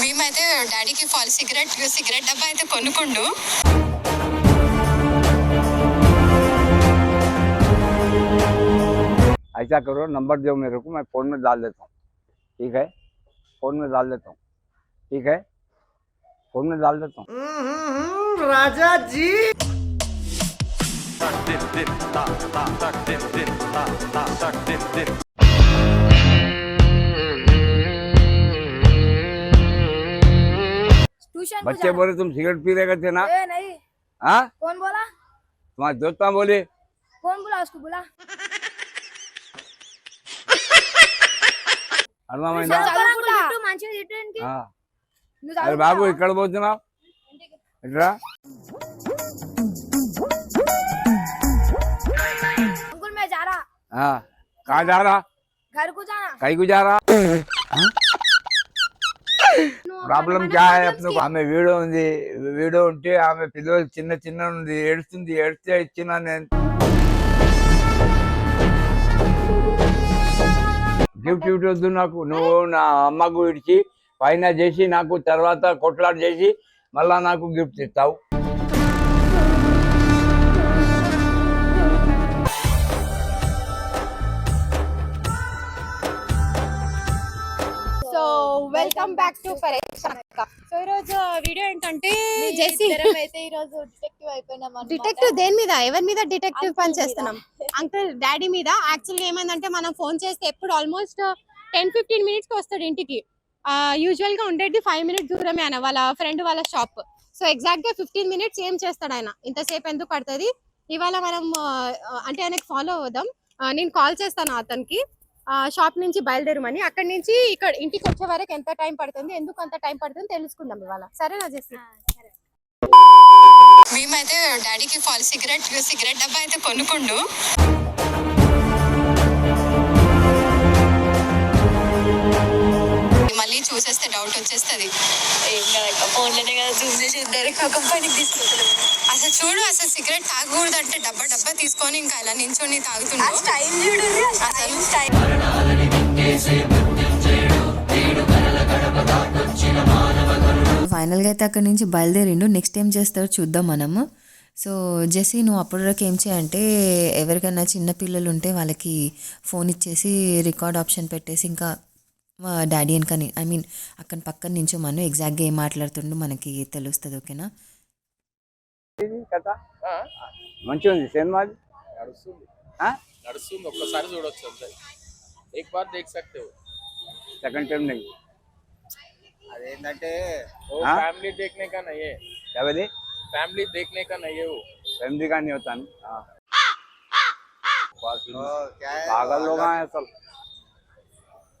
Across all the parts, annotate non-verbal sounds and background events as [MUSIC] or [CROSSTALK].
మేమైతే డాడీకి fall cigarette cigarette డబ్బా అయితే కొనుక్కుండు ऐसा करो नंबर दो मेरे को मैं फ़ोन में डाल देता हूँ ठीक है फ़ोन में डाल देता हूँ ठीक है फ़ोन में डाल देता हूँ राजा जी ट्यूशन बच्चे बोले तुम सिगरेट पी रहे थे ना? ए, नहीं। हाँ? कौन बोला? तुम्हारे दोस्त कहाँ बोले? कौन बोला उसको बोला? अरे बाबू इकड़ बोल जनाब इकड़ा अंकुल मैं जा रहा। हाँ। कहाँ जा रहा? घर को जाना। कहीं को जा रहा? हाँ? ప్రాబ్లం క్యా ఆమె వీడియో ఉంది. వీడియో ఉంటే ఆమె పిల్లలు చిన్న చిన్న ఉంది. ఏడుస్తుంది. ఏడిస్తే ఇచ్చిన నేను. గిఫ్ట్ గిఫ్ట్ వద్దు నాకు. నువ్వు నా అమ్మకు ఇడిచి పైన చేసి నాకు తర్వాత కొట్లాట చేసి మళ్ళా నాకు గిఫ్ట్ ఇస్తావు. వెల్కమ్ బ్యాక్ టు సో ఈరోజు వీడియో ఏంటంటే జెసి అయితే ఈ రోజు డిటెక్టివ్ అయిపోయినాం. డిటెక్టివ్ దేని మీద? ఎవరి మీద డిటెక్టివ్ పని. చేస్తున్నాం? అంకుల్ డాడీ మీద? యాక్చువల్గా ఏమైందంటే మనం ఫోన్ చేస్తే ఎప్పుడు ఆల్మోస్ట్ టెన్ ఫిఫ్టీన్ మినిట్స్కి వస్తాడు ఇంటికి. యూజువల్గా ఉండేది ఫైవ్ మినిట్స్ దూరమే ఆయన వాళ్ళ ఫ్రెండ్ వాళ్ళ షాప్ సో ఎగ్జాక్ట్గా ఫిఫ్టీన్ మినిట్స్ ఏం చేస్తాడు ఆయన? ఇంతసేపు ఎందుకు పడుతుంది? ఇవాళ మనం అంటే ఆయనకి ఫాలో అవుదాం. నేను కాల్ చేస్తాను అతనికి. షాప్ నుంచి బయలుదేరమని. అక్కడి నుంచి ఇక్కడ ఇంటికి వచ్చే వరకు ఎంత టైం పడుతుంది ఎందుకు అంత టైం పడుతుంది తెలుసుకుందాం ఇవాళ. సరేనా జెస్సీ మేమైతే డాడీకి ఫాల్ సిగరెట్ సిగరెట్ డబ్బా అయితే కొనుక్కుండు. మళ్ళీ చూసేస్తే డౌట్ వచ్చేస్తుంది. ఫోన్లోనే కదా జూమ్ చేసి డైరెక్ట్ ఒక పనికి అసలు చూడు అసలు సిగరెట్ తాగకూడదు అంటే డబ్బా డబ్బా తీసుకొని ఇంకా ఇలా నించొని ఆ తాగుతుండు స్టైల్ చూడండి ఆ స్టైల్ స్టైల్ ఫైనల్గా అయితే అక్కడి నుంచి బయలుదేరిండు. నెక్స్ట్ ఏం చేస్తాడో చూద్దాం మనము. సో జెసి నువ్వు అప్పటి వరకు ఏం చేయంటే ఎవరికైనా చిన్న పిల్లలు ఉంటే వాళ్ళకి ఫోన్ ఇచ్చేసి రికార్డ్ ఆప్షన్ పెట్టేసి ఇంకా మా డాడీ వెనక ఐ మీన్ అక్కడ పక్కన నుంచో మనం ఎగ్జాక్ట్గా ఏం మాట్లాడుతుండు మనకి తెలుస్తుంది ఓకేనా? మంచిగా ఉంది. సినిమా నడుస్తుంది. నడుస్తుంది. ఒక్కసారి చూడొచ్చు అంతే. ఏక్ బార్ సెకండ్ టైం నహీ అదేంటంటే ఫ్యామిలీ దేక్నే కానీ నహీ హై ఫ్యామిలీ దేక్నే కానీ నహీ హై వో ఫ్యామిలీ కా నహీ హోతా పాగల్ అసలు. हैं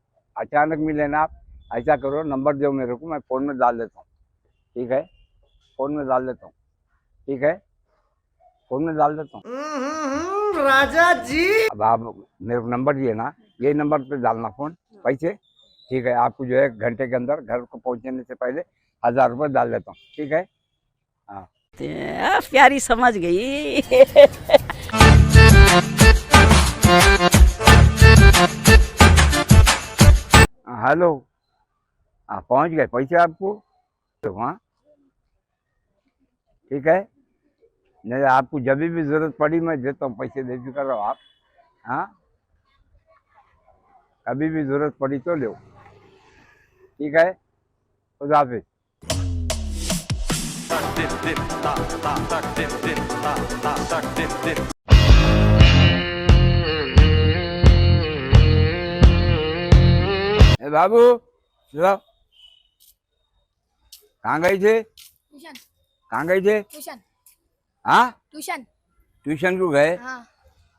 अचानक मिले ना आप ऐसा करो नंबर दो मेरे को मैं फ़ोन में डाल देता हूँ। ठीक है? फ़ोन में डाल देता हूँ। ठीक है? फ़ोन में डाल देता हूँ। हम्म, राजा जी। अब आप मेरे को नंबर दिए ना यही नंबर पे डालना फ़ोन पैसे। ठीक है? आपको जो है घंटे के अंदर घर को पहुँचने से पहले हज़ार रुपये डाल देता हूँ। ठीक है? आ, प्यारी समझ गई। [LAUGHS] हाँ, हेलो हाँ पहुँच गए पैसे आपको तो हाँ ठीक है नहीं आपको जब भी ज़रूरत पड़ी मैं देता हूँ पैसे दे चुका रहो आप हाँ कभी भी ज़रूरत पड़ी तो लो ठीक है खुदा हाफिज बाबू चलो कहाँ गई थे ट्यूशन कहाँ गई थे ट्यूशन हाँ ट्यूशन ट्यूशन को गए हाँ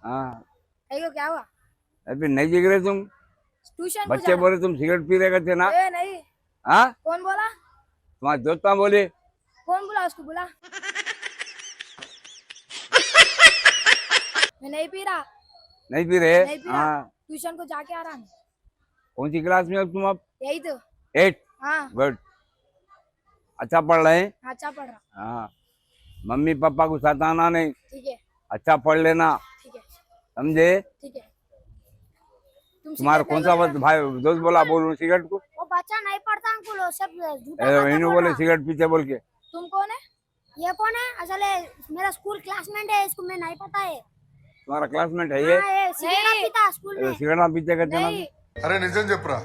हाँ क्या हुआ अभी नहीं दिख रहे तुम ट्यूशन बच्चे बोले तुम सिगरेट पी रहे थे ना ए नहीं हाँ कौन बोला तुम्हारे दोस्त ना बोले कौन बोला उसको बोला मैं नहीं पी रहा नहीं पी रहे नहीं पी रहा। हाँ ट्यूशन को जाके आ रहा हूँ कौन सी क्लास में हो तुम अब? यही तो एट हाँ। गुड अच्छा पढ़ रहे हैं? अच्छा पढ़ रहा हाँ। मम्मी पापा को सताना नहीं। ठीक है। अच्छा पढ़ लेना। ठीक है। समझे? ठीक है। तुम्हारा कौन सा बस भाई दोस्त बोला बोलो सिगरेट को? वो बच्चा नहीं पढ़ता अंकुल वो सब झूठा बोले सिगरेट पीछे बोल के। तुम कौन है? ये कौन है? असल है मेरा स्कूल क्लासमेट है इसको मैं नहीं पता है। तुम्हारा क्लासमेट है ये? हाँ, सिगरेट पीता स्कूल में। सिगरेट पीते कहते ना అరే నిజం చెప్పురా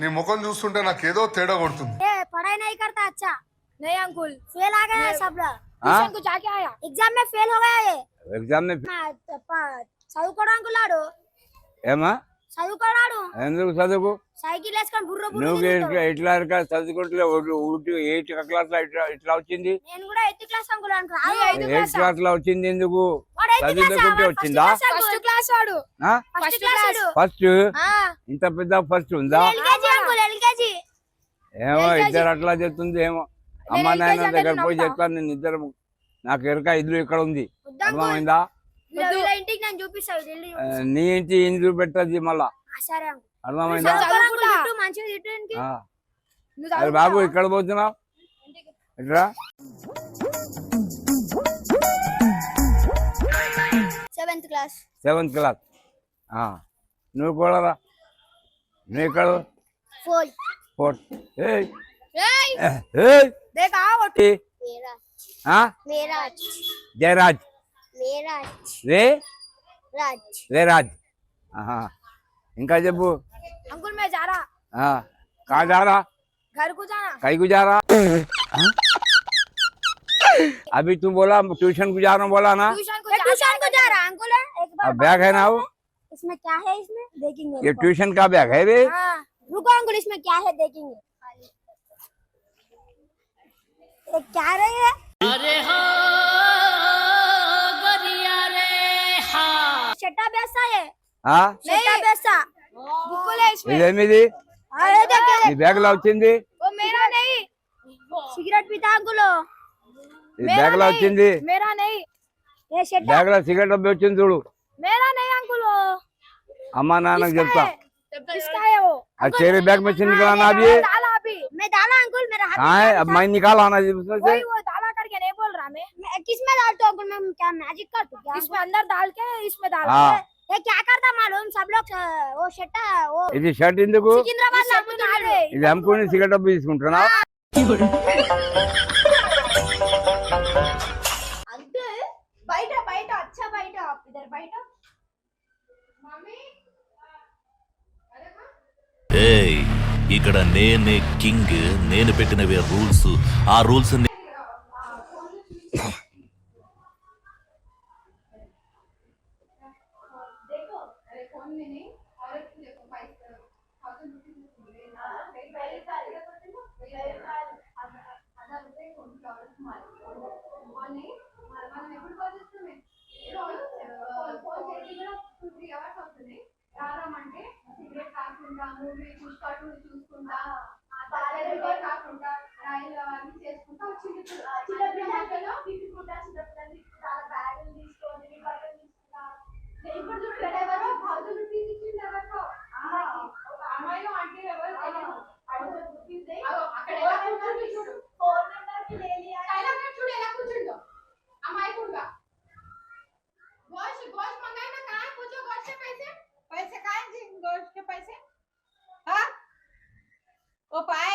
నీ ముఖం చూస్తుంటే నాకేదో తేడా కొడుతుంది ये पढ़ाई नहीं करता अच्छा नहीं अंकुल फेल आ गया है सब लोग हाँ? ट्यूशन को जाके आया एग्जाम में फेल हो गया ये ఎగ్జామ్ ని हाँ, तो पा- చదువుకోడు అంకులాడు ఏమా చదువుకోడాడు ఎందుకు చదువుకు సైకిల్ వేసుకొని బుర్ర బుర్ర నువ్వు తిరుగుతాడు. ఎట్లా ఎట్లా చదువుకుంటే ఉట్టి ఎయిత్ క్లాస్ లో ఇట్లా ఇట్లా వచ్చింది నేను కూడా ఎయిత్ క్లాస్ అంకుల్ అనుకో ఎయిత్ క్లాస్ లో వచ్చింది ఎందుకు చదువుకుంటే వచ్చిందా ఫస్ట్ క్లాస్ వాడు ఫస్ట్ క్లాస్ ఫస్ట్ ఇంత పెద్ద ఫస్ట్ ఉందా? ఏమో. ఇద్దరు అట్లా చెప్తుంది ఏమో. అమ్మ నాయన దగ్గర పోయి. చెప్తాను నేను ఇద్దరు నాకు ఎరక ఇల్లు ఇక్కడ ఉంది. అర్థమైందా నీ ఇంటి ఇంటి పెట్టద్ది మళ్ళా. అర్థమైందా అరే బాబు? ఇక్కడ పోతున్నావు? ఇట్రా సెవెంత్ క్లాస్ సెవెంత్ క్లాస్ ఆ. నువ్వు కూడా निकल। फोल फोट ए। ए देखा वोट मेरा। हाँ? मेरा जयराज। मेरा रे? राज। रे राज हाँ। इनका जब अंकुल मैं जा रहा। हाँ। कहाँ जा रहा? घर को जा रहा। कहीं को जा रहा? हाँ? अभी तू बोला ट्यूशन को जा रहा हूँ बोला ना। ट्यूशन को जा रहा अंकुल बैग है ना वो? इसमें क्या है इसमें? देखेंगे ये ट्यूशन का बैग है वे हाँ, रुको अंकुल इसमें क्या है देखेंगे। क्या रही है अरे हाँ, बैग लाओ चिंदी। वो मेरा नहीं। सिगरेट पीता बैग लाओ चिंदी। मेरा नहीं। बैग सिगरेट मेरा नहीं अंकुल अम्मा नाना जबता चेहरे बैग में से निकलाना अब ये मैं डाला अंकुल मेरा हाथ कहाँ है अब मैं निकाल आना उसमें से वो डाला करके नहीं बोल रहा मैं किसमें डालता अंकुल मैं क्या मैजिक करता क्या इसमें अंदर डाल के इसमें डाल ये क्या करता मालूम सब लोग वो షర్ట్ वो ఇది షర్ట్ ఎందుకు సికింద్రాబాద్ అమ్ముతున్నాడు ఇది అమ్ముకుని సిగరెట్ డబ్బు తీసుకుంటున్నా అంటే బయట బయట అచ్చ బయట ఇద్దరు బయట? ఏయ్ ఇక్కడ నేనే కింగ్ నేను పెట్టినవే రూల్స్. ఆ రూల్స్ కూడా చూసుకుంటా కాకుండా రాయిలు చేసుకుంటా చిన్న చిన్న పిల్లలు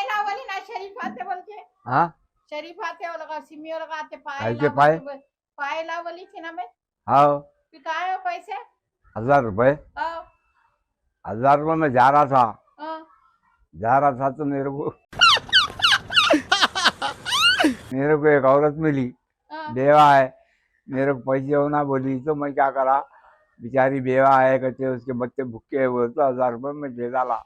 ना वाली ना शरीफ आते बोल के। हाँ? शरीफ आते वो लगा सिमी वो लगा आते पाए कैसे पाए? पाए ला वाली थी ना मैं हाँ। वो पैसे? हज़ार रुपए हाँ। हज़ार रुपए में जा रहा था। हाँ। जा रहा था तो मेरे को मेरे को एक औरत मिली। बेवा है। मेरे को पैसे होना बोली तो मैं क्या करा? बेचारी बेवा है कहते उसके बच्चे भूखे है बोले तो हज़ार रुपए में दे डाला।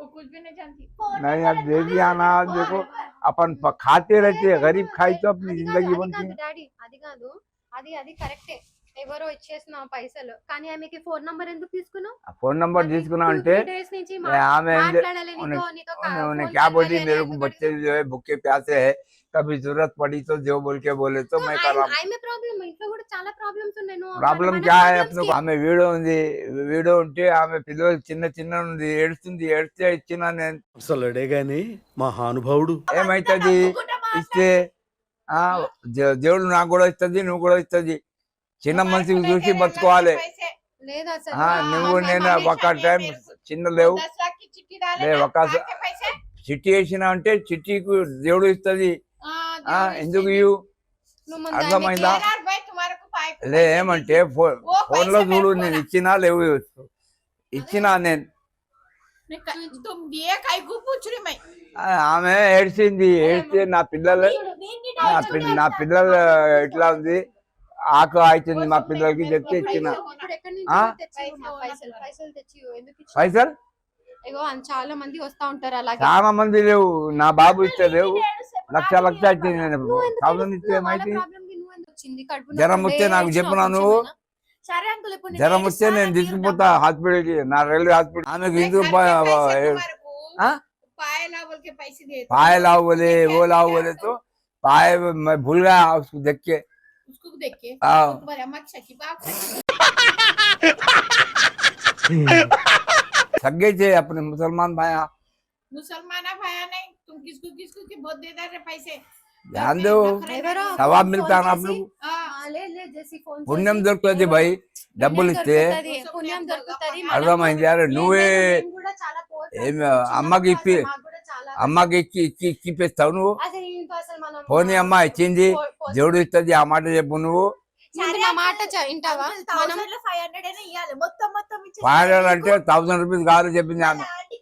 वो कुछ भी नहीं जानती नहीं अब दे दिया ना अब देखो अपन प- खाते रहते हैं गरीब खाई तो अपनी जिंदगी बनती है డాడీ అది కాదు అది అది కరెక్టే ఎవరో ఇచ్చేసిన పైసలు కానీ ఆమెకి ఫోన్ నంబర్ ఎందుకు తీసుకున్నావు ఆ ఫోన్ నంబర్ తీసుకున్నా అంటే డేస్ నుంచి ఏ, మా- ఆమె ఏం చే- మాట్లాడలే నీతో उन्हें- నీతో उन्हें उन्हें phone क्या बोली करवाले मेरे नहीं, को ఎందుకు बच्चे जो है भूखे प्यासे है कभी जरूरत पड़ी तो जो बोल के बोले तो मैं कर रहा हूँ ఆమె ప్రాబ్లం ఇంట్లో కూడా చాలా ప్రాబ్లమ్స్ ఉన్నాయి నువ్వు ప్రాబ్లం మన క్యా है problems अपने కి- ఆమె వీడియో ఉంది వీడియో ఉంటే ఆమె పిల్లలు చిన్న చిన్న ఉంది ఏడుస్తుంది ఏడిస్తే ఇచ్చిన నేను అసలుడే గాని మహానుభావుడు ఏమైతుంది ఇస్తే ఆ దే- దేవుడు నాకు కూడా ఇస్తుంది నువ్వు కూడా ఇస్తుంది చిన్న మనిషికి చూసి బతుకోవాలి లేదు అసలు ఆ, నువ్వు నేను ఒక టైం చిన్న లేవు లే ఒక చిట్టి వేసిన అంటే చిట్టికి దేవుడు ఇస్తుంది ఆ, ఎందుకు ఇవ్వు అర్థమైందా? లే ఏమంటే ఫోన్ ఫోన్లో చూడు నేను ఇచ్చినా లేవు ఇచ్చినా నేను. ఆ, ఆమె ఏడ్చింది ఏడిస్తే నా పిల్లలు నా పిల్ల నా పిల్లలు ఎట్లా ఉంది? ఆకు అవుతుంది మా పిల్లలకి చెప్తే ఇచ్చిన. పైసలు చాలా మంది వస్తా ఉంటారు చాలా మంది లేవు. నా బాబు ఇస్తే లేవు. లక్ష లక్ష ఇచ్చింది నేను నువ్వు ఎందుకు థౌసండ్ ఇస్తే వాళ్ళ ఏమైంది problem కి నువ్వు ఎందుకు వచ్చింది? కడుపు జ్వరం నొప్పి వస్తే నాకు ఉండే, చెప్పినా ఏడ్చినావు నువ్వు? కొంచెమైనా? సరే అంకుల్ ఇప్పుడు నేను జ్వరం వస్తే నేను ఏడుస్తాను, తీసుకుపోతా హాస్పిటల్ కి నా రైల్వే హాస్పిటల్ ఆమెకు ఇందుకు पाए लाओ बोले वो लाओ बोले तो पाए मैं भूल गया उसको देख के हाँ सगे थे अपने मुसलमान भाई मुसलमान भाया नहीं तुम किसको किसको के बहुत दे रहे पैसे ध्यान दो ఎవరో సవాబ్ ఫోన్ మిల్తా నా చేసి, అప్పుడు ఆ, లే, లే, జెస్సీ ఫోన్ పుణ్యం చేసి, దొరుకుతుంది ఎవరో భయ్ డబ్బులు పుణ్యం ఇస్తే దొరుకుతది, పుణ్యం దొరుకుతది మనం అర్థమైంది అరే కూడా- నువ్వే లేదు, మేము కూడా చాలా poor ఏం person, చిన్న అమ్మకి person, ఇప్పి మాకు కూడా చాలా అమ్మకి ఇచ్చి ఇచ్చి ఇచ్చిపిస్తావు నువ్వు అసలు ఇంకో అసలు మనం పోనీ అమ్మ ఇచ్చింది పో- పో- దేవుడు ఇస్తుంది ఆ మాట చెప్పు నువ్వు ముందు నా మాట చ- వింటావా మనం ఫైవ్ హండ్రెడ్ అయినా ఇవ్వాలి మొత్తం మొత్తం ఇచ్చేసి ఫైవ్ హండ్రెడ్ అంటే థౌసండ్ రూపీస్ కాదు చెప్పింది ఆమె ఆంటీకి ఇయ్యరా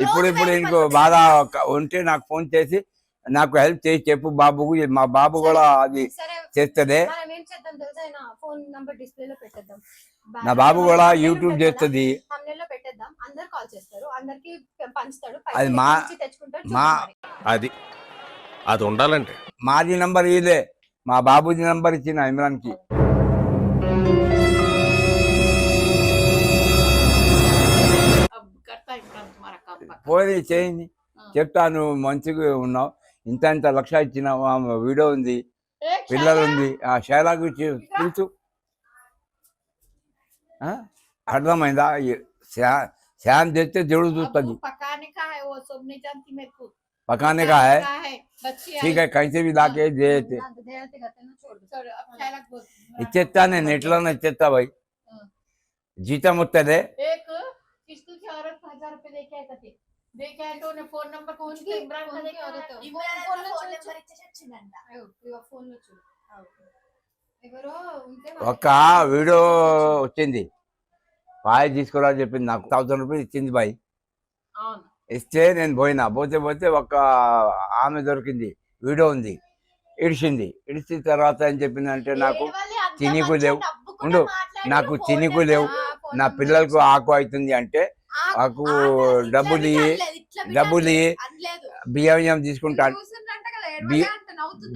ఇప్పుడు ఇప్పుడు ఇంకో బాధ ఉంటే నాకు ఫోన్ చేసి నాకు హెల్ప్ చేసి చెప్పు బాబుకు మా బాబు కూడా అది చేస్తుంది. నా బాబు కూడా యూట్యూబ్ చేస్తుంది. లో పెట్టేద్దాం. అందరు కాల్ చేస్తారు. అందరికి పంచుతాడు. అది మా- మా-. అది అది ఉండాలంటే. మాది నంబర్ ఇదే. మా బాబుజీ నంబర్ ఇచ్చిన ఇమ్రాన్కి काम पक्का పోయి చేయండి చెప్తాను మంచిగా ఉన్నావు ఇంత ఇంత లక్ష ఇచ్చిన వీడియో ఉంది एक పిల్లలు ఉంది ఆ శైలాకు ఇచ్చి పిలుచు ఆ? అర్థమైందా ఈ శా- శాన్ తెస్తే దేవుడు अब చూస్తుంది वो पकाने का है वो सब नहीं जानती मेरे को पकाने का है है बच्ची ठीक है कैसे भी लाके दे देते నాకు దేవతే గతను చూడు सर अब चालक बोल ఇచ్చేస్తా నేను ఎట్లన్నా ఇచ్చేస్తా భయ్ జీతం వస్తుంది एक किस्तु की औरत हजार रुपए लेके आए ఒక వీడియో వచ్చింది. బాయ్ తీసుకురా చెప్పింది నాకు. థౌసండ్ రూపీస్ ఇచ్చింది బాయ్. ఇస్తే నేను పోయినా. పోతే పోతే ఒక ఆమె దొరికింది. వీడియో ఉంది. ఇడిచింది. ఇడిచిన తర్వాత ఏం చెప్పిందంటే నాకు తినికు లేవు. ఉండు. నాకు తినికు లేవు. నా పిల్లలకు ఆకు అవుతుంది అంటే నాకు డబ్బులు ఇయ్యి డబ్బులు ఇయ్యి బియ్యం తీసుకుంటా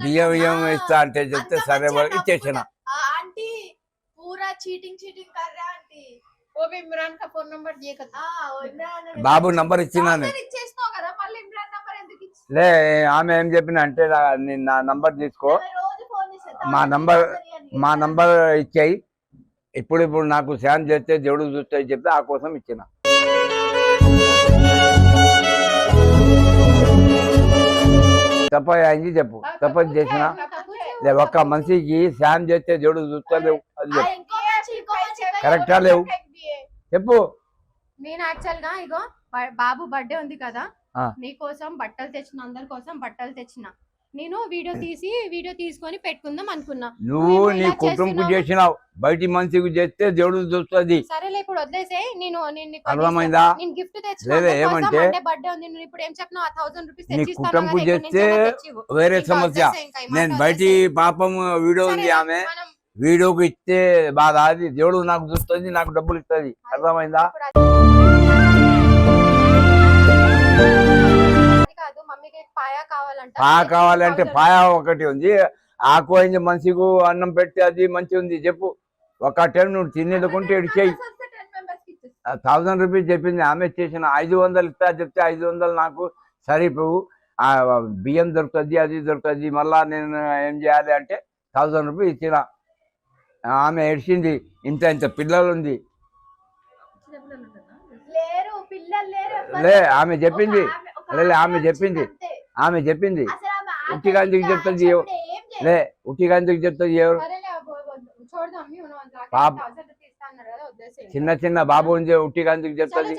బియ్యం ఇస్తా అంటే చెప్తే సరే ఇచ్చేసిన. బాబు నంబర్ ఇచ్చినాను లే ఆమె ఏం చెప్పిన అంటే నా నంబర్ తీసుకో. మా నంబర్ మా నంబర్ ఇచ్చాయి. ఇప్పుడు ఇప్పుడు నాకు శాంతి చేస్తే దేవుడు చూస్తాయి చెప్తే ఆ కోసం ఇచ్చిన. తప్ప అయింది చెప్పు. తప్ప చేసిన? ఒక్క మనిషికి శాన్ చేస్తే దేవుడు చూస్తలేవు అది చెప్పు. కరెక్టా లేవు? చెప్పు. నేను యాక్చువల్గా ఇగో బాబు బర్త్డే ఉంది కదా. నీ కోసం బట్టలు తెచ్చిన అందరి కోసం బట్టలు తెచ్చిన. నేను వీడియో తీసి వీడియో తీసుకొని పెట్టుకుందాం అనుకున్నా. నువ్వు నీ కుటుంబం. చేసినావు. బయటి మనిషికి చేస్తే దేవుడు చూస్తుంది. సరేలే ఇప్పుడు వదిలేసే. నేను అర్థమైందా? నేను గిఫ్ట్ తెచ్చిన లేదా అందరి కోసం. ఏమంటే? బర్త్డే ఉంది. నువ్వు ఇప్పుడు ఏం చెప్పినావు? ఆ థౌసండ్ రూపీస్ నీ కుటుంబం చేస్తే. వేరే సమస్య. నేను బయటి. పాపం వీడియో ఉంది ఆమె. వీడియోకి ఇస్తే బాధ అది. దేవుడు నాకు చూస్తుంది నాకు డబ్బులు ఇస్తుంది. అర్థమైందా? కాదు మమ్మీకి పాయా కావాలంట. పాయ కావాలంటే 1000 పాయ ఒకటి ఉంది. ఆకు అయింది మనిషికి అన్నం పెట్టి అది మంచిగా ఉంది చెప్పు. ఒక టైం నువ్వు తినేదుకుంటే ఇడిచేయి వస్తే 10 members కి ఇచ్చేస్తా. థౌజండ్ రూపీస్ చెప్పింది ఆమె చేసిన ఐదు వందలు ఇస్తా చెప్తే ఐదు వందలు నాకు సరిపోవు. బియ్యం దొరుకుతుంది అది దొరుకుతుంది మళ్ళా నేను ఏం చేయాలి అంటే థౌజండ్ రూపీస్ ఇచ్చిన. ఆమె ఏడ్చింది ఇంత ఇంత పిల్లలు ఉంది. లే ఆమె చెప్పింది ఆమె- లే, ఆమె చెప్పింది. ఆమె చెప్పింది ఉట్టిగా ఎందుకు చెప్తుంది. లే ఉట్టిగా ఎందుకు చెప్తుంది ఎవరు? పాప- 1000 రూపీస్ ఇస్తా అన్నారు కదా వదిలేసేయ్. చిన్న చిన్న బాబు ఉంది ఉట్టిగా ఎందుకు చెప్తుంది.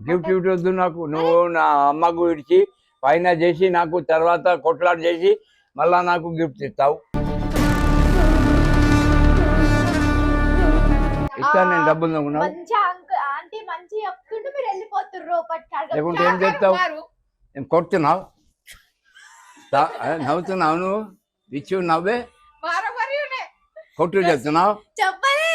గిఫ్ట్ గిఫ్ట్ వద్దు నాకు. నువ్వు నా అమ్మకు ఇడిచి పైన చేసి నాకు తర్వాత కొట్లాట చేసి మళ్ళా నాకు గిఫ్ట్ ఇస్తావు. ఇస్తాను నేను డబ్బులు నువ్వు ఆంటీ మంచి చెప్తుంటే మీరు వెళ్ళిపోతుర్రు లేకుంటే ఏం చేస్తావు? మారు ఏం కొడుతున్నావు? నవ్వుతున్నావు నువ్వు? ఇచ్చి నవ్వే? కొట్టు చెప్తున్నావు చెప్పలే